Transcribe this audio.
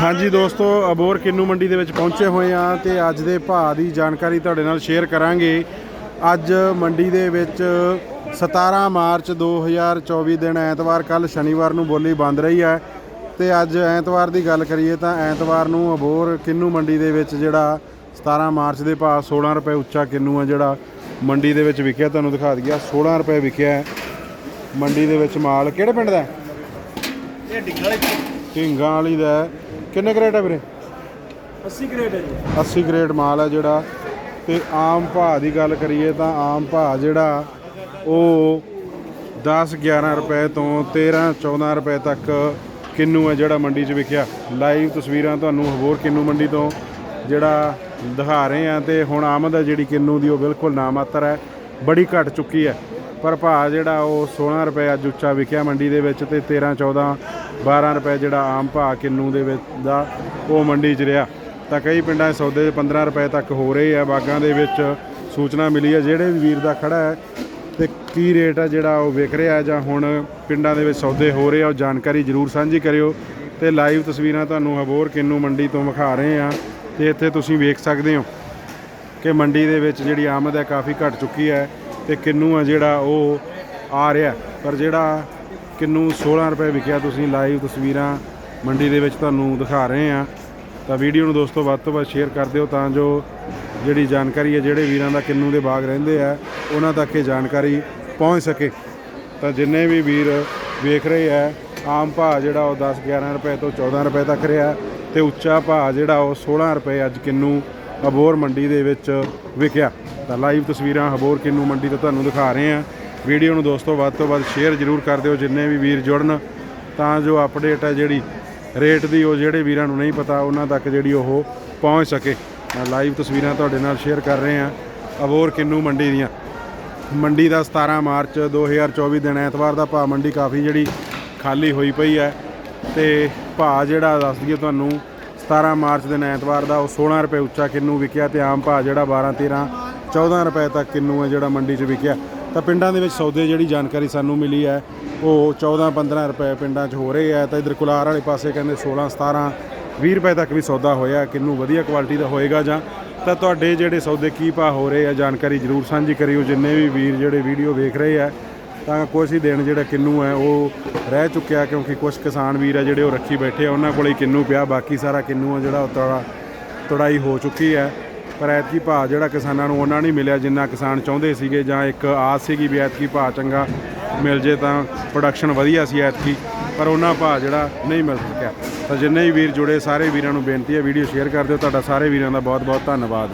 ਹਾਂਜੀ ਦੋਸਤੋ ਅਬੋਰ ਕਿੰਨੂ ਮੰਡੀ ਦੇ ਵਿੱਚ ਪਹੁੰਚੇ ਹੋਏ ਆ ਤੇ ਅੱਜ ਦੇ ਭਾਅ ਦੀ ਜਾਣਕਾਰੀ ਤੁਹਾਡੇ ਨਾਲ ਸ਼ੇਅਰ ਕਰਾਂਗੇ ਅੱਜ ਮੰਡੀ ਦੇ ਵਿੱਚ 17 ਮਾਰਚ 2024 ਦਿਨ ਐਤਵਾਰ ਕੱਲ ਸ਼ਨੀਵਾਰ ਨੂੰ ਬੋਲੀ ਬੰਦ ਰਹੀ ਹੈ ਤੇ ਅੱਜ ਐਤਵਾਰ ਦੀ ਗੱਲ ਕਰੀਏ ਤਾਂ ਐਤਵਾਰ ਨੂੰ ਅਬੋਰ ਕਿੰਨੂ ਮੰਡੀ ਦੇ ਵਿੱਚ ਜਿਹੜਾ 17 ਮਾਰਚ ਦੇ ਭਾਅ 16 ਰੁਪਏ ਉੱਚਾ ਕਿੰਨੂ ਆ ਜਿਹੜਾ ਮੰਡੀ ਦੇ ਵਿੱਚ ਵਿਕਿਆ ਤੁਹਾਨੂੰ ਦਿਖਾ ਦਈਆ 16 ਰੁਪਏ ਵਿਕਿਆ। ਮੰਡੀ ਦੇ ਵਿੱਚ ਮਾਲ ਕਿਹੜੇ ਪਿੰਡ ਦਾ? ਇਹ ਵਾਲੇ ਢਿੰਗਾਂ ਵਾਲੀ ਦਾ। ਕਿੰਨੇ ਕਰੇਟ ਹੈ ਵੀਰੇ? 80 ਗ੍ਰੇਡ ਹੈ ਜੀ। 80 ਗ੍ਰੇਡ ਮਾਲ ਹੈ ਜਿਹੜਾ। ਤੇ ਆਮ ਭਾਅ ਦੀ ਗੱਲ ਕਰੀਏ ਤਾਂ ਆਮ ਭਾਅ ਜਿਹੜਾ ਉਹ 10 11 ਰੁਪਏ ਤੋਂ 13 14 ਰੁਪਏ ਤੱਕ ਕਿੰਨੂ ਹੈ ਜਿਹੜਾ ਮੰਡੀ 'ਚ ਵਿਕਿਆ। ਲਾਈਵ ਤਸਵੀਰਾਂ ਤੁਹਾਨੂੰ ਹੋਰ ਕਿੰਨੂ ਮੰਡੀ ਤੋਂ ਜਿਹੜਾ ਦਿਖਾ ਰਹੇ ਆ ਤੇ ਹੁਣ ਆਮਦ ਹੈ ਜਿਹੜੀ ਕਿੰਨੂ ਦੀ ਉਹ ਬਿਲਕੁਲ ਨਾਮਾਤਰ ਹੈ। ਬੜੀ ਘਟ ਚੁੱਕੀ ਹੈ। ਪਰ ਭਾਅ ਜਿਹੜਾ ਉਹ 16 ਰੁਪਏ ਅੱਜ ਉੱਚਾ ਵਿਕਿਆ ਮੰਡੀ ਦੇ ਵਿੱਚ ਤੇ 13 14 12 ਰੁਪਏ ਜਿਹੜਾ ਆਮ ਭਾਅ ਕਿੰਨੂ ਦੇ ਵਿੱਚ ਦਾ ਉਹ ਮੰਡੀ 'ਚ ਰਿਹਾ। ਤਾਂ ਕਈ ਪਿੰਡਾਂ ਦੇ ਸੌਦੇ 15 ਰੁਪਏ ਤੱਕ ਹੋ ਰਹੇ ਆ। ਬਾਗਾਂ ਦੇ ਵਿੱਚ ਸੂਚਨਾ ਮਿਲੀ ਹੈ ਜਿਹੜੇ ਵੀ ਵੀਰ ਦਾ ਖੜਾ ਹੈ ਤੇ ਕੀ ਰੇਟ ਆ ਜਿਹੜਾ ਉਹ ਵਿਕ ਰਿਹਾ ਜਾਂ ਹੁਣ ਪਿੰਡਾਂ ਦੇ ਵਿੱਚ ਸੌਦੇ ਹੋ ਰਹੇ ਆ, ਉਹ ਜਾਣਕਾਰੀ ਜ਼ਰੂਰ ਸਾਂਝੀ ਕਰਿਓ। ਤੇ ਲਾਈਵ ਤਸਵੀਰਾਂ ਤੁਹਾਨੂੰ ਹਬੋਰ ਕਿੰਨੂ ਮੰਡੀ ਤੋਂ ਵਿਖਾ ਰਹੇ ਆ ਤੇ ਇੱਥੇ ਤੁਸੀਂ ਵੇਖ ਸਕਦੇ ਹੋ ਕਿ ਮੰਡੀ ਦੇ ਵਿੱਚ ਜਿਹੜੀ ਆਮਦ ਹੈ ਕਾਫੀ ਘਟ ਚੁੱਕੀ ਹੈ। ਤੇ ਕਿੰਨੂ ਆ ਜਿਹੜਾ ਉਹ ਆ ਰਿਹਾ। ਪਰ ਜਿਹੜਾ ਕਿੰਨੂ 16 ਰੁਪਏ ਵਿਕਿਆ ਤੁਸੀਂ ਲਾਈਵ ਤਸਵੀਰਾਂ ਮੰਡੀ ਦੇ ਵਿੱਚ ਤੁਹਾਨੂੰ ਦਿਖਾ ਰਹੇ ਆ ਤਾਂ ਵੀਡੀਓ ਨੂੰ ਦੋਸਤੋ ਵੱਧ ਤੋਂ ਵੱਧ ਸ਼ੇਅਰ ਕਰ ਦਿਓ ਤਾਂ ਜੋ ਜਿਹੜੀ ਜਾਣਕਾਰੀ ਹੈ, ਜਿਹੜੇ ਵੀਰਾਂ ਦਾ ਕਿੰਨੂ ਦੇ ਬਾਗ ਰਹਿੰਦੇ ਆ, ਉਹਨਾਂ ਤੱਕ ਇਹ ਜਾਣਕਾਰੀ ਪਹੁੰਚ ਸਕੇ। ਤਾਂ ਜਿੰਨੇ ਵੀ ਵੀਰ ਵੇਖ ਰਹੇ ਆ, ਆਮ ਭਾਅ ਜਿਹੜਾ ਉਹ 10 11 ਰੁਪਏ ਤੋਂ 14 ਰੁਪਏ ਤੱਕ ਰਿਹਾ ਤੇ ਉੱਚਾ ਭਾਅ ਜਿਹੜਾ ਉਹ 16 ਰੁਪਏ ਅੱਜ ਕਿੰਨੂ ਅਬੋਰ ਮੰਡੀ ਦੇ ਵਿੱਚ ਵਿਕਿਆ। ਤਾਂ ਲਾਈਵ ਤਸਵੀਰਾਂ ਹਬੋਰ ਕਿੰਨੂ ਮੰਡੀ ਤੋਂ ਤੁਹਾਨੂੰ ਦਿਖਾ ਰਹੇ ਹਾਂ। ਵੀਡੀਓ ਨੂੰ ਦੋਸਤੋ ਵੱਧ ਤੋਂ ਵੱਧ ਸ਼ੇਅਰ ਜ਼ਰੂਰ ਕਰ ਦਿਓ, ਜਿੰਨੇ ਵੀ ਵੀਰ ਜੁੜਨ। ਤਾਂ ਜੋ ਅਪਡੇਟ ਹੈ ਜਿਹੜੀ ਰੇਟ ਦੀ, ਉਹ ਜਿਹੜੇ ਵੀਰਾਂ ਨੂੰ ਨਹੀਂ ਪਤਾ, ਉਹਨਾਂ ਤੱਕ ਜਿਹੜੀ ਉਹ ਪਹੁੰਚ ਸਕੇ। ਮੈਂ ਲਾਈਵ ਤਸਵੀਰਾਂ ਤੁਹਾਡੇ ਨਾਲ ਸ਼ੇਅਰ ਕਰ ਰਹੇ ਹਾਂ ਅਬੋਰ ਕਿੰਨੂ ਮੰਡੀ ਦੀਆਂ। ਮੰਡੀ ਦਾ 17 ਮਾਰਚ 2024 ਦਿਨ ਐਤਵਾਰ ਦਾ ਭਾਅ ਮੰਡੀ ਕਾਫੀ ਜਿਹੜੀ ਖਾਲੀ ਹੋਈ ਪਈ ਹੈ। ਤੇ ਭਾਅ ਜਿਹੜਾ ਦੱਸ ਦਈਏ ਤੁਹਾਨੂੰ 17 ਮਾਰਚ ਦਿਨ ਐਤਵਾਰ ਦਾ ਉਹ 16 ਰੁਪਏ ਉੱਚਾ ਕਿੰਨੂ ਵਿਕਿਆ ਤੇ ਆਮ ਭਾਅ ਜਿਹੜਾ 12 13 14 ਰੁਪਏ ਤੱਕ ਕਿੰਨੂ ਹੈ ਜਿਹੜਾ ਮੰਡੀ 'ਚ ਵਿਕਿਆ। ਤਾਂ ਪਿੰਡਾਂ ਦੇ ਵਿੱਚ ਸੌਦੇ ਜਿਹੜੀ ਜਾਣਕਾਰੀ ਸਾਨੂੰ ਮਿਲੀ ਹੈ, ਉਹ 14 15 ਰੁਪਏ ਪਿੰਡਾਂ 'ਚ ਹੋ ਰਹੇ ਹੈ। ਤਾਂ ਇਧਰ ਕੁਲਾਰ ਵਾਲੇ ਪਾਸੇ ਕਹਿੰਦੇ 16 17 20 ਰੁਪਏ ਤੱਕ ਵੀ ਸੌਦਾ ਹੋਇਆ ਕਿੰਨੂ ਵਧੀਆ ਕੁਆਲਿਟੀ ਦਾ ਹੋਏਗਾ ਜਾਂ? ਤਾਂ ਤੁਹਾਡੇ ਜਿਹੜੇ ਸੌਦੇ ਕੀ ਭਾਅ ਹੋ ਰਹੇ ਆ, ਜਾਣਕਾਰੀ ਜ਼ਰੂਰ ਸਾਂਝੀ ਕਰਿਓ। ਜਿੰਨੇ ਵੀ ਵੀਰ ਜਿਹੜੇ ਵੀਡੀਓ ਵੇਖ ਰਹੇ ਆ, ਤਾਂ ਕੁਛ ਹੀ ਦਿਨ ਜਿਹੜਾ ਕਿੰਨੂ ਹੈ, ਉਹ ਰਹਿ ਚੁੱਕਿਆ ਕਿਉਂਕਿ ਕੁਝ ਕਿਸਾਨ ਵੀਰ ਆ ਜਿਹੜੇ ਉਹ ਰੱਖੀ ਬੈਠੇ ਆ। ਉਹਨਾਂ ਕੋਲੇ ਹੀ ਕਿੰਨੂ ਪਿਆ। ਬਾਕੀ ਸਾਰਾ ਕਿੰਨੂ ਆ ਜਿਹੜਾ ਉਹ ਤੜਾ, ਤੜਾਈ ਹੋ ਚੁੱਕੀ ਹੈ। ਪਰ ਐਤਕੀ ਭਾਅ ਜਿਹੜਾ ਕਿਸਾਨਾਂ ਨੂੰ ਉਹਨਾਂ ਨਹੀਂ ਮਿਲਿਆ, ਜਿੰਨਾ ਕਿਸਾਨ ਚਾਹੁੰਦੇ ਸੀਗੇ ਜਾਂ ਇੱਕ ਆਸ ਸੀਗੀ ਵੀ ਐਤਕੀ ਭਾਅ ਚੰਗਾ ਮਿਲ ਜੇ ਤਾਂ ਪ੍ਰੋਡਕਸ਼ਨ ਵਧੀਆ ਸੀ ਐਤਕੀ, ਪਰ ਉਹਨਾਂ ਭਾਅ ਜਿਹੜਾ ਨਹੀਂ ਮਿਲ ਸਕਿਆ। ਤਾਂ ਜਿੰਨੇ ਵੀ ਵੀਰ ਜੁੜੇ, ਸਾਰੇ ਵੀਰਾਂ ਨੂੰ ਬੇਨਤੀ ਹੈ, ਵੀਡੀਓ ਸ਼ੇਅਰ ਕਰ ਦਿਓ। ਤੁਹਾਡਾ ਸਾਰੇ ਵੀਰਾਂ ਦਾ ਬਹੁਤ ਬਹੁਤ ਧੰਨਵਾਦ।